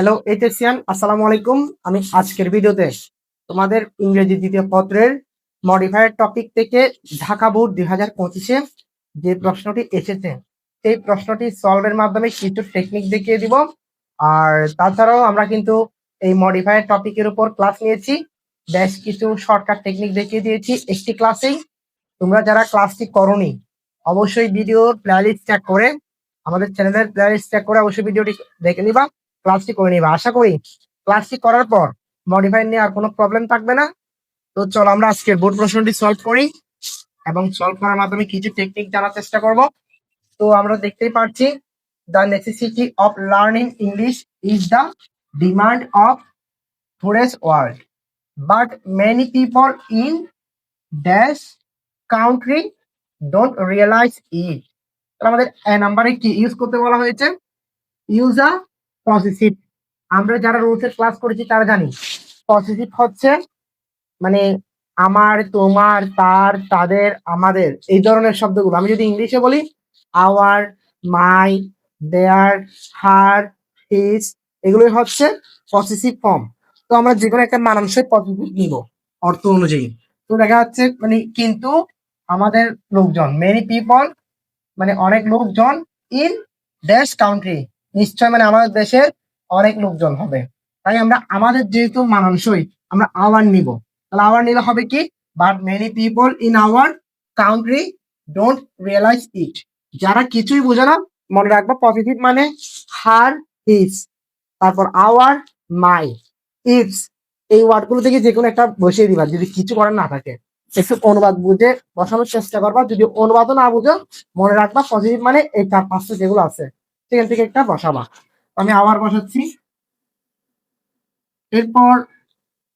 Hello এইচএসিয়ান আসসালামু আলাইকুম। আমি আজকের ভিডিওতে তোমাদের ইংরেজি দ্বিতীয় পত্রের মডিফায়ার টপিক থেকে ঢাকা বোর্ড দুই হাজার পঁচিশে যে প্রশ্নটি এসেছে, সেই প্রশ্নটি সলভের মাধ্যমে কিছু টেকনিক দেখিয়ে দিব। আর তাছাড়াও আমরা কিন্তু এই মডিফায়ার টপিকের উপর ক্লাস নিয়েছি। বেশ কিছু শর্টকাট টেকনিক দেখিয়ে দিয়েছি একটি ক্লাসেই তোমরা যারা ক্লাসটি করনি, অবশ্যই ভিডিওর প্লেলিস্ট চেক করে, আমাদের চ্যানেলের প্লেলিস্ট চেক করে অবশ্যই ভিডিওটি দেখে নিবা। ক্লাসটি করে নিবা। আশা করি ক্লাসটি করার পর মডিফাই নিয়ে আর কোনো প্রবলেম থাকবে না। তো চলো আমরা আজকের বোর্ড প্রশ্নটি সলভ করি এবং সলভ করার মাধ্যমে কিছু টেকনিক জানার চেষ্টা করব। তো আমরা দেখতেই পাচ্ছি the necessity of learning English is the demand of today's world but many people in dash country don't realise it আমাদের এ নাম্বারে কি ইউজ করতে বলা হয়েছে? ইউজ আ পজিটিভ আমরা যারা রুলসের ক্লাস করেছি, তারা জানি। পজিটিভ হচ্ছে মানে আমার, তোমার, তার, তাদের, আমাদের, এই ধরনের শব্দগুলো। আমি যদি ইংলিশে বলি আওয়ার মাই দেয়ার হার হিজ এগুলোই হচ্ছে পজিটিভ ফর্ম তো আমরা যে কোনো একটা মানানসই পজিটিভ নিব, অর্থ অনুযায়ী। তো দেখা যাচ্ছে মানে কিন্তু আমাদের লোকজন মেনি পিপল মানে অনেক লোকজন ইন দেশ কাউন্ট্রি নিশ্চয় মানে আমাদের দেশের অনেক লোকজন হবে। তাই আমরা আমাদের যেহেতু মানানসই, আমরা আওয়ার নিব। তাহলে আওয়ার নিলে হবে কি? But many people in our country don't realise it যারা কিছুই বোঝে না, মনে রাখব পজিটিভ মানে হার হিজ তারপর আওয়ার মাই ইটস এই ওয়ার্ডগুলো থেকে যে কোনো একটা বসিয়ে দিবা, যদি কিছু করার না থাকে। একটু অনুবাদ বুঝে বসানোর চেষ্টা করবা। যদি অনুবাদও না বুঝো, মনে রাখবা পজিটিভ মানে এই চার পাঁচটা যেগুলো আছে। সেখান থেকে একটা বসাবা। আমি আবার বসাচ্ছি। এরপর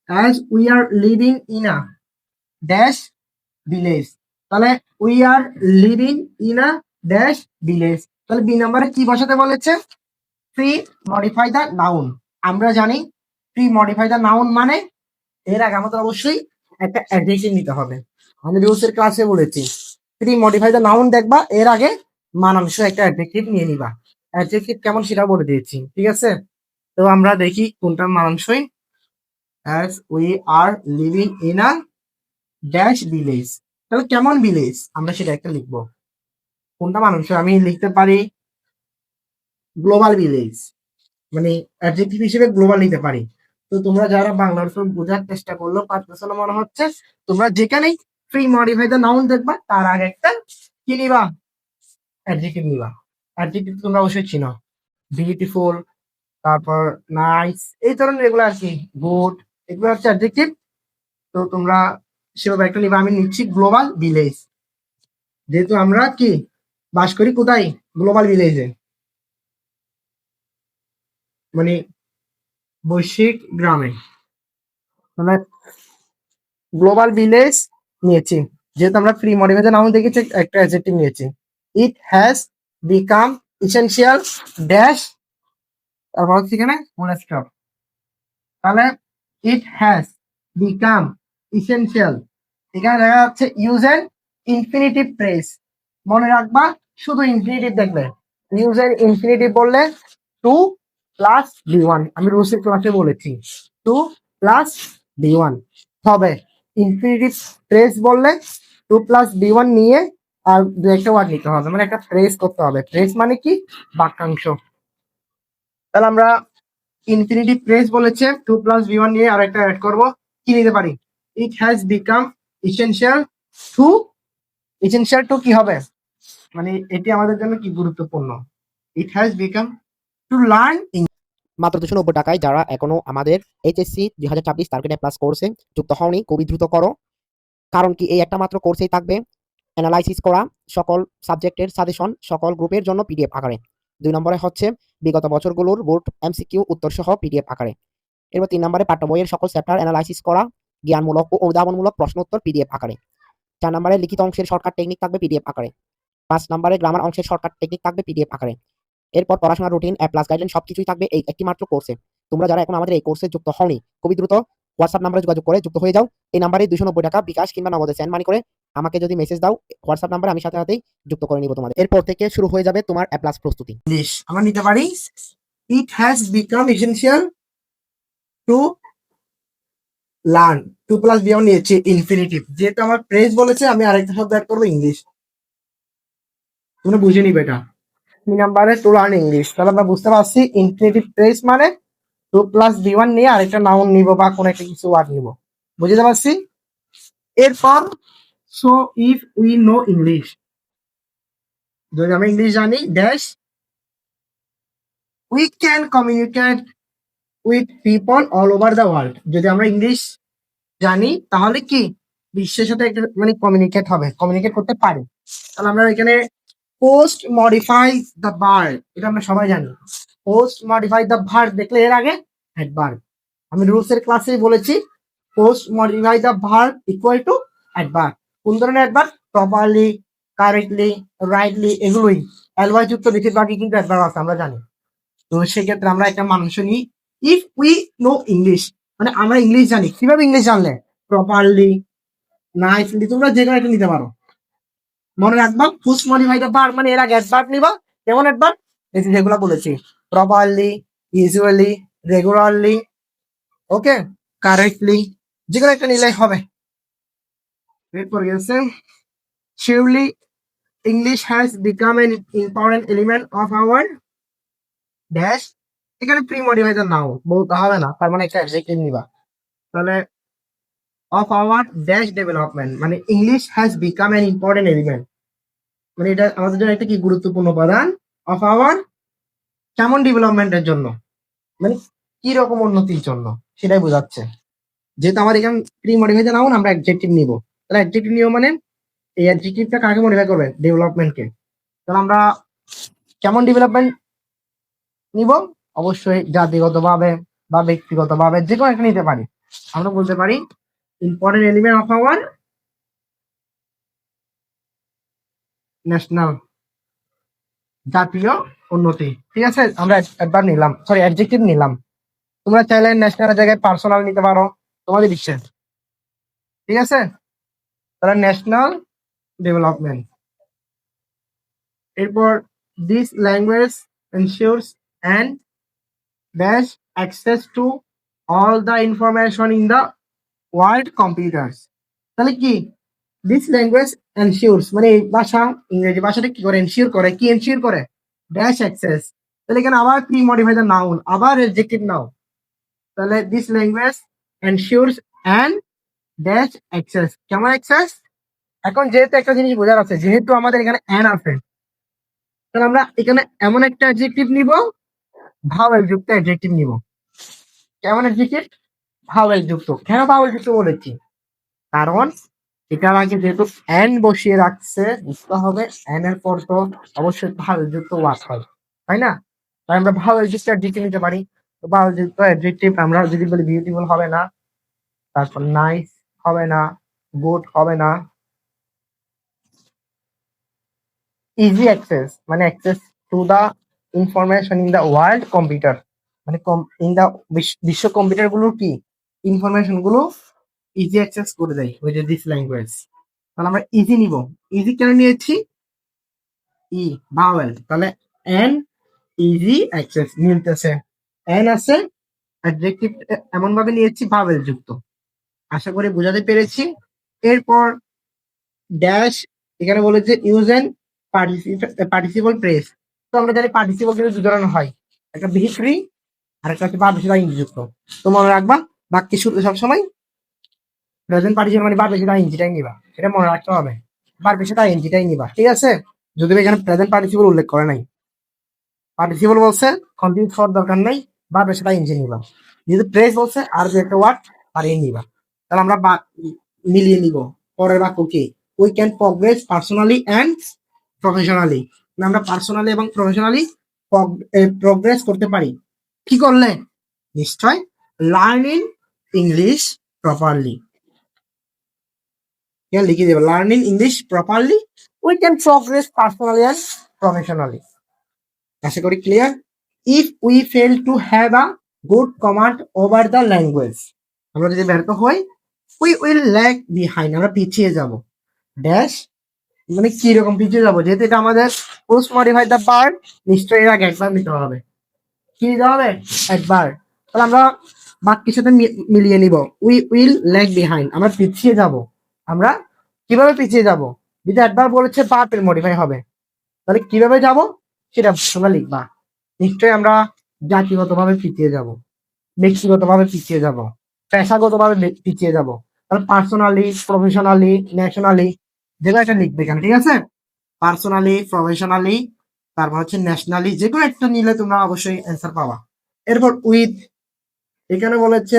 as we are living in a dash village তাহলে we are living in a dash village তাহলে বি নাম্বারে কি বসাতে বলেছে? প্রি মডিফাই দ্য নাউন আমরা জানি প্রি মডিফাই দ্য নাউন মানে এর আগে আমাদের অবশ্যই একটা অ্যাডজেক্টিভ নিতে হবে। আমি রুলসের ক্লাসে বলেছি। প্রি মডিফাই দ্য নাউন দেখবা, এর আগে মানানসই একটা অ্যাডজেক্টিভ নিয়ে নিবা। অ্যাডজেক্টিভ কেমন সেটা বলে দিয়েছি, ঠিক আছে? তো আমরা দেখি কোনটা মানানসই। As we are living in a dash village তাহলে কেমন ভিলেজ আমরা সেটা একটা লিখব। কোনটা মানানসই? আমি লিখতে পারি গ্লোবাল ভিলেজ মানে অ্যাডজেক্টিভ হিসেবে গ্লোবাল নিতে পারি। তো তোমরা যারা বাংলার উপর বোঝার চেষ্টা করল পারতেছো না মনে হচ্ছে, তোমরা যেখানেই ফ্রি মডিফাই দ্য নাউন দেখবা, তার আগে একটা কি নিবা? অ্যাডজেক্টিভ নিবা। অ্যাডজেক্টিভ তোমরা অবশ্যই চিনো। বিউটিফুল তারপর নাইস এই ধরনের এগুলো আর কি গুড এগুলো হচ্ছে অ্যাডজেক্টিভ তো তোমরা সেভাবে একটা নিবা, আমি নিচ্ছি গ্লোবাল ভিলেজ যেহেতু আমরা কি, বাস করি কোথায়? গ্লোবাল ভিলেজে মানে বৈশ্বিক গ্রামে। মানে গ্লোবাল ভিলেজ নিয়েছি। যেহেতু আমরা ফ্রি মডিফাইড নাম দেখেছি, একটা অ্যাডজেক্টিভ নিয়েছি। It has become essential dash তারপর হচ্ছে এখানে স্টপ তাহলে ইট হ্যাজ বিকাম ইসেনশিয়াল এখানে দেখা যাচ্ছে ইউজ এন ইনফিনিটিভ প্রেস মনে রাখবা, শুধু ইনফিনিটিভ দেখবে। ইউজ এন ইনফিনিটিভ বললে টু প্লাস বি ওয়ান আমি রুসের ক্লাসে বলেছি। টু প্লাস বি ওয়ান হবে। ইনফিনিটিভ প্রেস বললে টু প্লাস বি ওয়ান নিয়ে আর দু একটা ওয়ার্ড নিতে হবে মানে একটা প্রেস করতে হবে। প্রেস মানে কি? বাক্যাংশ। তাহলে আমরা ইনফিনিটিভ প্রেস বলেছে টু প্লাস ভি ওয়ান নিয়ে আর একটা অ্যাড করব। কি নিতে পারি? It has become essential to essential to কি হবে? মানে এটি আমাদের জন্য কি গুরুত্বপূর্ণ? It has become to learn মাত্র দুশো নব্বই টাকায় যারা এখনও আমাদের এইচএসসি দুই হাজার ছাব্বিশ টার্গেটে প্লাস কোর্সে যুক্ত হওনি, খুবই দ্রুত করো। কারণ কি এই একটা মাত্র কোর্সেই থাকবে। অ্যানালাইসিস করা সকল সাবজেক্টের সাজেশন সকল গ্রুপের জন্য পিডিএফ আকারে। দুই নম্বরে হচ্ছে বিগত বছরগুলোর বোর্ড এমসিকিউ উত্তর সহ পিডিএফ আকারে। এরপর তিন নম্বরে পাঠ্য বইয়ের সকল চ্যাপ্টার অ্যানালাইসিস করা, জ্ঞানমূলক ও উদাহরণমূলক প্রশ্ন উত্তর পিডিএফ আকারে। চার নম্বরে লিখিত অংশের শর্টকাট টেকনিক থাকবে পিডিএফ আকারে। পাঁচ নম্বরে গ্রামার অংশের শর্টকাট টেকনিক থাকবে পিডিএফ আকারে। এরপর পড়াশোনার রুটিন প্লাস গাইডলাইন সবকিছুই থাকবে এই একটি মাত্র কোর্সে তোমরা যারা এখন আমাদের এই কোর্সে যুক্ত হওনি, খুবই দ্রুত হোয়াটসঅ্যাপ নাম্বারে যোগাযোগ করে যুক্ত হয়ে যাও। এই নাম্বারে দুশো নব্বই টাকা বিকাশ কিংবা নগদে সেন্ড মানি করে আমাকে যদি মেসেজ দাও হোয়াটসঅ্যাপ নাম্বার আমি সাথে সাথেই যুক্ত করে নিব তোমাদের। এরপর থেকে শুরু হয়ে যাবে তোমার অ্যাপ্লাস প্রস্তুতি। আমরা নিতে পারি। It has become essential to learn to plus V V one নিয়েছে ইনফিনিটিভ যেহেতু আমার প্রেস বলেছে, আমি আরেকটা শব্দ অ্যাড করব ইংলিশ তোমরা বুঝে নিবে এটা। তিন নাম্বারে টু লার্ন ইংলিশ তাহলে আমরা বুঝতে পারছি ইনফিনিটিভ প্রেস মানে টু প্লাস বি ওয়ান নিয়ে আরেকটা নাউন নিব বা কোনো একটা কিছু ওয়ার্ড নিব। বুঝতে পারছি? এরপর so if we know English যদি আমরা ইংলিশ জানি dash we can communicate with people all over the world যদি আমরা ইংলিশ জানি, তাহলে কি? বিশ্বের সাথে মানে কমিউনিকেট হবে কমিউনিকেট করতে পারি। তাহলে আমরা এখানে পোস্ট মডিফাই দ্য বার্ড এটা আমরা সবাই জানি। পোস্ট মডিফাই দ্য ভার্ড দেখলে এর আগে অ্যাডভার্ব আমি রুলস এর ক্লাসে বলেছি post modify the verb equal to adverb কোন ধরনের অ্যাডভার্ব প্রপারলি কারেক্টলি রাইটলি এগুলোই। অ্যালওয়াই যুক্ত বেশিরভাগই কিন্তু অ্যাডভার্ব আছে, আমরা জানি। তো সেক্ষেত্রে আমরা একটা মানুষ নিই ইফ উই নো ইংলিশ মানে আমরা ইংলিশ জানি। কীভাবে ইংলিশ জানলে? প্রপারলি নাইসলি তোমরা যে কোনো একটা নিতে পারো। মনে রাখবা পোস্ট মডিফাই দ্য ভার্ব মানে এর আগে অ্যাডভার্ব নিবা। কেমন অ্যাডভার্ব এই যেগুলো বলেছি। Properly usually regularly okay correctly যে কোনো একটা নিলেই হবে। এরপর গেছে surely English has become an important element of our dash এখানে প্রি মডিফাই দ্য নাও, বলতে হবে না, তার মানে একটা অ্যাডজেক্টিভ নিবা। তাহলে অফ আওয়ার ড্যাশ ডেভেলপমেন্ট মানে English has become an important element মানে এটা আমাদের জন্য একটা কি গুরুত্বপূর্ণ উপাদান? অফ আওয়ার কেমন ডেভেলপমেন্টের জন্য? মানে কি রকম উন্নতির জন্য? সেটাই বোঝাচ্ছে। যেহেতু আমার এখানে প্রি মডিফাই নাও আমরা অ্যাডজেক্টিভ নিব। তাহলে অ্যাডজেক্টিভ নিব মানে এই অ্যাডজেক্টিভটা কাকে মডিফাই করবে ডেভেলপমেন্টকে তাহলে আমরা কেমন ডেভেলপমেন্ট নিব? অবশ্যই জাতিগতভাবে বা ব্যক্তিগতভাবে যে কোনো একটা নিতে পারি। আমরা বলতে পারি important element of our national জাতীয় উন্নতি। ঠিক আছে? আমরা একবার নিলাম। সরি অ্যাডজেক্টিভ নিলাম। তোমরা চাইলে ন্যাশনাল জায়গায় পার্সোনাল নিতে পারো। তোমাদের ইচ্ছে। ঠিক আছে? তাহলে ন্যাশনাল ডেভেলপমেন্ট এরপর this language ensures and dash access to all the information in the world computers তাহলে কি? দিস ল্যাঙ্গুয়েজ এনশিওরস মানে এই ভাষা, ইংরেজি ভাষাটা কি করে? এনশিওর করে। কি এনশিওর করে? ড্যাশ অ্যাক্সেস তাহলে এখানে আবার প্রি মডিফাই দ্য নাউন আবার এডজেক্টিভ নাও তাহলে this language ensures and dash access কেমন অ্যাক্সেস এখন যেহেতু একটা জিনিস বোঝার আছে, যেহেতু আমাদের এখানে অ্যান আছে, তাহলে আমরা এখানে এমন একটা অ্যাডজেক্টিভ নিব ভাওয়েল যুক্ত অ্যাডজেক্টিভ নিব। কেমন অ্যাডজেক্টিভ ভাওয়েল যুক্ত। কেন ভাওয়েল যুক্ত বলেছি কারণ এটার আগে যেহেতু অ্যান বসিয়ে রাখছে, বুঝতে হবে অ্যান এর পর তো অবশ্যই ভাওয়েল যুক্ত ওয়ার্ড হয়, তাই না? তাই আমরা ভাওয়েল যুক্ত অ্যাডজেক্টিভ নিতে পারি। তো ভাওয়েল যুক্ত অ্যাডজেক্টিভ আমরা যদি বলি বিউটিফুল হবে না, তারপর নাইস হবে না গুড হবে না। ইজি অ্যাক্সেস মানে access to the information in the world computer মানে ইন দা বিশ্ব কম্পিউটারগুলো কি? ইনফরমেশনগুলো ইজি অ্যাক্সেস করে দেয় যে দিস ল্যাঙ্গুয়েজ তাহলে আমরা ইজি নিব। ইজি কেন নিয়েছি? ই ভাওয়েল তাহলে এন ইজি অ্যাক্সেস মিলতেছে এন আছে অ্যাডজেক্টিভ এমন ভাবে নিয়েছি ভাওয়েল যুক্ত। আশা করি বোঝাতে পেরেছি। এরপর ড্যাশ এখানে বলেছে ইউজ এন্ড পার্টিসিপল প্রেস তো আমরা জানি পার্টিসিপল কিন্তু দু হয় একটা বিহিক্রি আর একটা হচ্ছে বার বেশিটা ইঞ্জিযুক্ত তো মনে রাখবা, বাক্যের শুরুতে সবসময় প্রেজেন্ট পার্টিসিপল মানে বার বেশিটা ইঞ্জিটাই নিবা। এটা মনে রাখতে হবে। বার বেশিটা ইঞ্জিটাই নিবা, ঠিক আছে? যদি এখানে প্রেজেন্ট পার্টিসিপল উল্লেখ করে নাই। পার্টিসিপল বলছে কন্টিনিউ হওয়ার দরকার নাই বার বেশিটা ইঞ্জি নিবা। যেহেতু প্রেস বলছে, আর যে একটা ওয়ার্ড পারিয়ে নিবা। তাহলে আমরা মিলিয়ে নিব। পরের বাক্য কি? We can progress personally and professionally আমরা পার্সোনালি এবং প্রফেশনালি প্রগ্রেস করতে পারি। কি করলে? নিশ্চয় লার্ন ইন ইংলিশ প্রপারলি লিখে দেবো? Learning English properly we can progress personally and professionally আশা করি clear if we fail to have a good command over the language আমরা যদি ব্যর্থ হই উই উইল ল্যাক বিহাইন্ড আমরা পিছিয়ে যাব। ড্যাশ মানে কি রকম পিছিয়ে যাব? যেহেতু এটা আমাদের পোস্ট মডিফাই দ্য পার্ট নিশ্চয়ই এর আগে একবার নিতে হবে। কি দিতে হবে? একবার। তাহলে আমরা বাক্যের সাথে মিলিয়ে নিব। উই উইল ল্যাগ বিহাইন্ড আমরা পিছিয়ে যাব। আমরা কীভাবে পিছিয়ে যাব? যদি একবার বলেছে বাপের মডিফাই হবে, তাহলে কীভাবে যাব? সেটা তোমরা লিখবা। নিশ্চয়ই আমরা জাতিগতভাবে পিছিয়ে যাব, ব্যক্তিগতভাবে পিছিয়ে যাব। পেশাগতভাবে পিছিয়ে যাব। তাহলে পার্সোনালি প্রফেশনালি ন্যাশনালি যেগুলো একটা লিখবে এখানে, ঠিক আছে? পার্সোনালি প্রফেশনালি তারপর হচ্ছে ন্যাশনালি যে কোনো একটা নিলে তোমরা অবশ্যই অ্যান্সার পাবা। এরপর উইথ এখানে বলেছে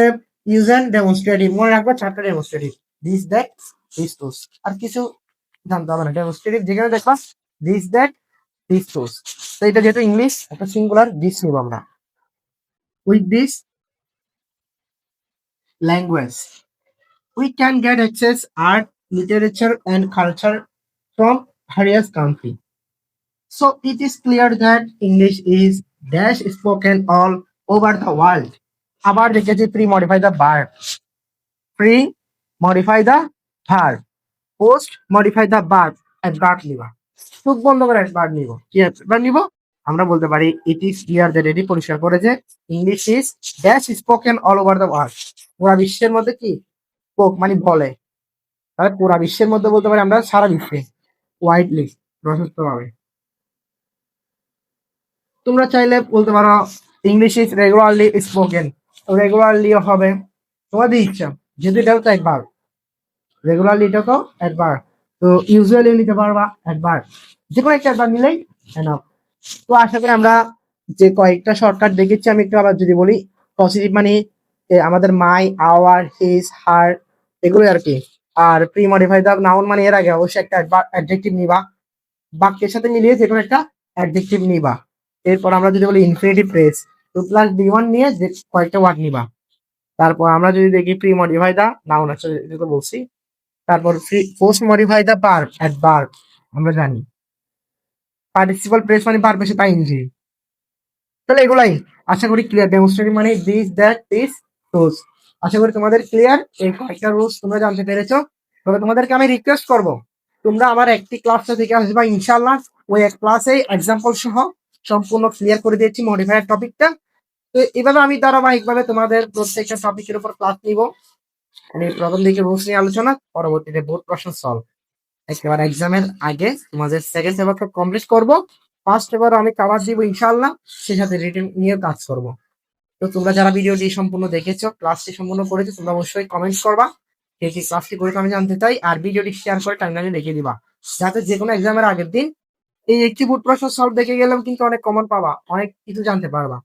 ইউজ অ্যান্ড ডেমনস্ট্রেটিভ মনে রাখবা চারটা demonstrative this that this those আর কিছু জানতে হবে না ডেমনস্ট্রেটিভ যেখানে দেখবা দিস দ্যাট দিস টোস তো এটা যেহেতু ইংলিশ একটা সিঙ্গুলার দিস নিব আমরা। With this Language we can get access art, literature, and culture from various countries. So it is clear that English is dash spoken all over the world. আবার দেখেছি pre modify the verb pre modify the verb post modify the verb adverb নিবা চোখ বন্ধ করে adverb নিব কি adverb নিব আমরা বলতে পারি ইট ইজ ক্লিয়ার দ্যাট এটি পরিষ্কার করে যে English is dash spoken all over the world পুরা বিশ্বের মধ্যে কি? স্পোক মানে বলে। তাহলে পুরা বিশ্বের মধ্যে বলতে পারি আমরা সারা বিশ্বে। ওয়াইডলি প্রশস্তভাবে। তোমরা চাইলে বলতে পারো English is regularly spoken regularly হবে। তোমাদের ইচ্ছা, যেহেতু এটাও তো একবার। রেগুলারলি এটা তো একবার। তো ইউজুয়ালি নিতে পারবা একবার। যে কোনো একটা একবার নিলেই এনাফ তো আশা করি আমরা যে কয়েকটা শর্টকাট দেখেছি, আমি একটু আবার যদি বলি পজিটিভ মানে আমাদের মাই আওয়ার হিজ হার এগুলো আর কি আর প্রি মডিফাই দা নাউন মানে এর আগে অবশ্যই একটা অ্যাডজেক্টিভ নিবা, বাক্যের সাথে মিলিয়ে যে কোনো একটা অ্যাডজেক্টিভ নিবা। এরপর আমরা যদি বলি infinitive phrase to plus V one নিয়ে যে কয়েকটা ওয়ার্ড নিবা। তারপর আমরা যদি দেখি প্রি মডিফাই দা নাউন আছে বলছি। তারপর post modify the verb adverb আমরা জানি। পার্টিসিপাল প্রেস মানে এসে তাই ইংরেজি। তাহলে এগুলাই আশা করি ক্লিয়ার ডেমনস্ট্রেটিভ মানে দিস দ্যাট দিস রুলস আশা করি তোমাদের ক্লিয়ার এই কয়েকটা রুলস তোমরা জানতে পেরেছ। তবে তোমাদেরকে আমি রিকোয়েস্ট করব, তোমরা আমার একটি ক্লাসটা থেকে আসবা ইনশাল্লাহ ওই এক ক্লাসে এক্সাম্পল সহ সম্পূর্ণ ক্লিয়ার করে দিয়েছি মডিফায়ার টপিকটা তো এভাবে আমি ধারাবাহিকভাবে তোমাদের প্রত্যেকটা টপিকের উপর ক্লাস নিব। প্রথম দিকে রুলস নিয়ে আলোচনা, পরবর্তীতে বোর্ড প্রশ্ন সলভ একেবারে এক্সামের আগে তোমাদের সেকেন্ড পেপারটা কমপ্লিট করব। ফার্স্ট পেপার আমি কাভার দিব ইনশাআল্লাহ, সেই সাথে রিটেন নিয়ে কাজ করব। তো তোমরা যারা ভিডিওটি সম্পূর্ণ দেখেছ ক্লাসটি সম্পূর্ণ করেছ, তোমরা অবশ্যই কমেন্ট করবা, কে কি ক্লাসটি করেছ আমি জানতে চাই, আর ভিডিওটি শেয়ার করে টাইমলাইনে লিখে দিবা। যাতে যে কোনো এক্সামের আগের দিন এই একটি বুট প্রশ্ন সলভ দেখে গেলেও কিন্তু অনেক কমন পাবা, অনেক কিছু জানতে পারবা।